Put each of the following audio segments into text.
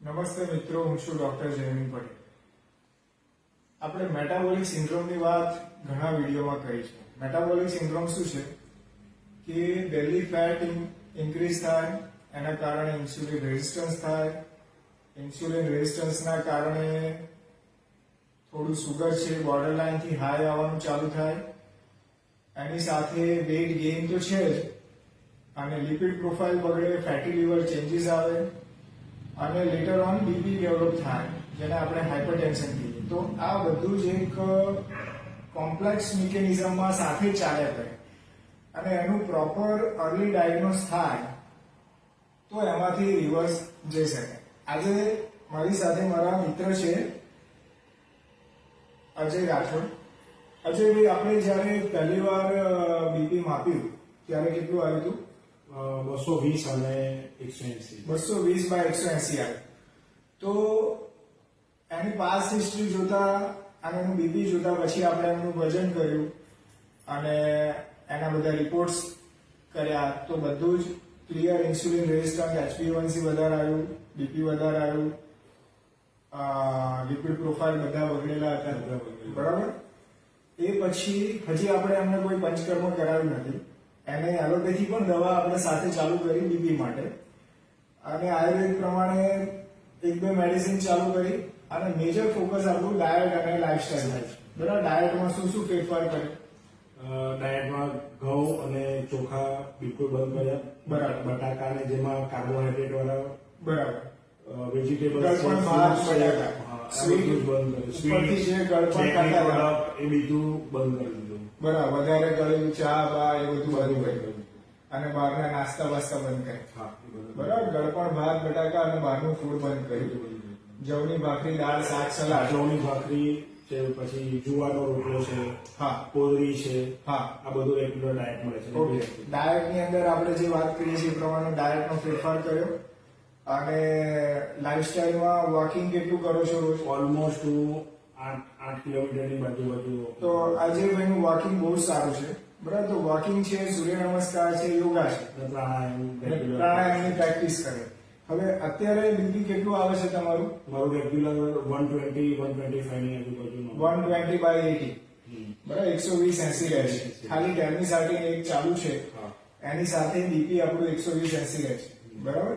નમસ્તે મિત્રો, હું છું ડોક્ટર જયમીન પટેલ. આપણે મેટાબોલિક સિન્ડ્રોમની વાત ઘણા વિડીયોમાં કરી છે. મેટાબોલિક સિન્ડ્રોમ શું છે? કે બેલી ફેટ ઇન્ક્રીઝ થાય, એના કારણે ઇન્સ્યુલિન રેઝિસ્ટન્સ થાય. ઇન્સ્યુલિન રેઝિસ્ટન્સના કારણે થોડું સુગર છે બોર્ડર લાઇનથી હાઈ આવવાનું ચાલુ થાય. એની સાથે વેઇટ ગેઇન તો છે જ, અને લિપિડ પ્રોફાઇલ બગડે ફેટી લીવર ચેન્જીસ આવે. અને લેટર ઓન બીપી ડેવલપ થાય, જેને આપણે હાઇપરટેન્શન કહીએ. તો આ બધું જ એક કોમ્પ્લેક્સ મિકેનિઝમમાં સાથે ચાલ્યા કરે અને એનું પ્રોપર અર્લી ડાયગ્નોસ થાય, તો એમાંથી રિવર્સ જઈ શકે. આજે મારી સાથે મારા મિત્ર છે, અજય રાઠોડ. અજયભાઈ, આપણે જ્યારે પહેલી વાર બીપી માપ્યું, ત્યારે કેટલું આવ્યું હતું? બસો વીસ અને એકસો એસી બસો વીસ બાય એકસો એસી આવે તો એની પાસ હિસ્ટ્રી જોતા અને એનું બીપી જોતા પછી આપણે એમનું વજન કર્યું અને એના બધા રિપોર્ટ્સ કર્યા તો બધું જ ક્લિયર ઇન્સ્યુલિન રેઝિસ્ટન્સ એચબીવનસી વધારે આવ્યું બીપી વધારે આવ્યું લિપિડ પ્રોફાઇલ બધા બગડેલા હતા. બરાબર? એ પછી હજી આપણે એમને કોઈ પંચકર્મ કરાવ્યું નથી. એને એલોપેથી પણ દવા આપણે સાથે ચાલુ કરી બીપી માટે. અને આયુર્વેદ પ્રમાણે એક બે મેડિસિન ચાલુ કરી અને મેજર ફોકસ આપણું ડાયટ અને લાઇફસ્ટાઇલ થાય બરાબર? ડાયટમાં શું શું ફેરફાર કરે? ડાયટમાં ઘઉં અને ચોખા બિલકુલ બંધ કર્યા. બરાબર. બટાકા અને જેમાં કાર્બોહાઈડ્રેટ વાળા બરાબર. વેજીટેબલ. એ બંધ કરી દીધું. બરાબર વધારે ગળેલું ચા બા એ બધું બંધ કર્યું અને બહારના નાસ્તા વાસ્તા બંધ બધું બરાબર ગળપણ ભાત બટાકા અને બહારનું ફૂડ બંધ કર્યું. જવની ભાખરી દાળ શાક સલાડ. જવની ભાખરી છે પછી જુવારનો રોટલો છે હા. કોદરી છે હા. આ બધું રેગ્યુલર ડાયટ મળે છે. ડાયટની અંદર આપણે જે વાત કરીએ છીએ એ પ્રમાણે ડાયટ નો ફેરફાર કર્યો. અને લાઈફસ્ટાઈલમાં વોકિંગ કેટલું કરો છો રોજ? ઓલમોસ્ટ હું આઠ આઠ કિલોમીટરની બાજુ બાજુ તો આજે ભાઈનું વોકિંગ બહુ સારું છે. બરાબર? તો વોકિંગ છે સૂર્ય નમસ્કાર છે યોગા છે. પ્રાણાયામ પ્રાણાયામની પ્રેક્ટિસ કરે. હવે અત્યારે બીપી કેટલું આવે છે તમારું? મારું regular one twenty one twenty ફાઈવની આજુબાજુનું વન ટ્વેન્ટી બાય એટી બરાબર? એકસો વીસ એસી રહે છે. ખાલી ટેરની સાથે એક ચાલુ છે. એની સાથે બીપી આપણું એકસો વીસ એસી રહે છે. બરાબર?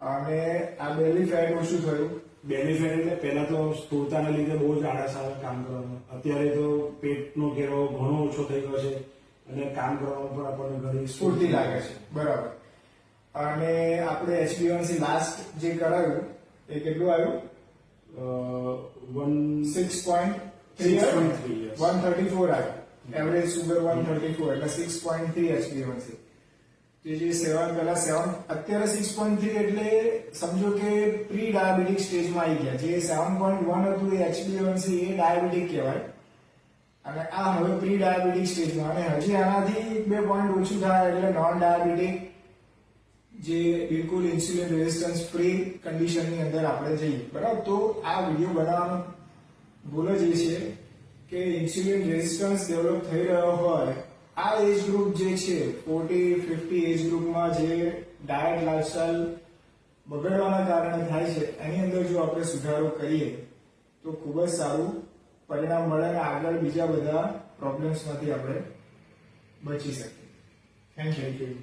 અને આ બેલી શું થયું? બેનિફિટ એટલે પહેલા તો સ્થૂળતાના લીધે બહુ જ આળસ આવે કામ કરવાનું. અત્યારે તો પેટનો ઘેરો ઘણો ઓછો થઈ ગયો છે અને કામ કરવામાં પણ આપણને ઘણી સ્ફૂર્તિ લાગે છે. બરાબર. અને આપણે એચબીવનસી લાસ્ટ જે કરાયું એ કેટલું આવ્યું? One six point three 6.3, yes. One thirty four આવ્યું. Average sugar one thirty four એટલે સિક્સ પોઈન્ટ થ્રી એચબીવનસી તે જે સેવન પહેલા સેવન, અત્યારે સિક્સ પોઈન્ટ થ્રી એટલે સમજો કે પ્રી ડાયાબિટીક સ્ટેજમાં આવી ગયા. જે સેવન પોઈન્ટ વન હતું એ એચબીવનસી એ ડાયાબિટીક કહેવાય. અને આ હવે પ્રી ડાયાબિટીક સ્ટેજમાં અને હજી આનાથી બે પોઈન્ટ ઓછું થાય એટલે નોન ડાયાબિટીક જે બિલકુલ ઇન્સ્યુલિન રેઝિસ્ટન્સ ફ્રી કન્ડિશનની અંદર આપણે જઈએ. બરાબર? તો આ વીડિયો બનાવવાનો ભૂલ જ એ છે કે ઇન્સ્યુલિન રેઝિસ્ટન્સ ડેવલપ થઈ રહ્યો હોય આ એજ ગ્રુપ જે છે ફોર્ટી ફિફ્ટી એજ ગ્રુપમાં જે ડાયટ લાઇફસ્ટાઇલ બગડવાના કારણે થાય છે, એની અંદર જો આપણે સુધારો કરીએ, તો ખૂબ જ સારું પરિણામ મળે અને આગળ બીજા બધા પ્રોબ્લેમ્સમાંથી આપણે બચી શકીએ. Thank you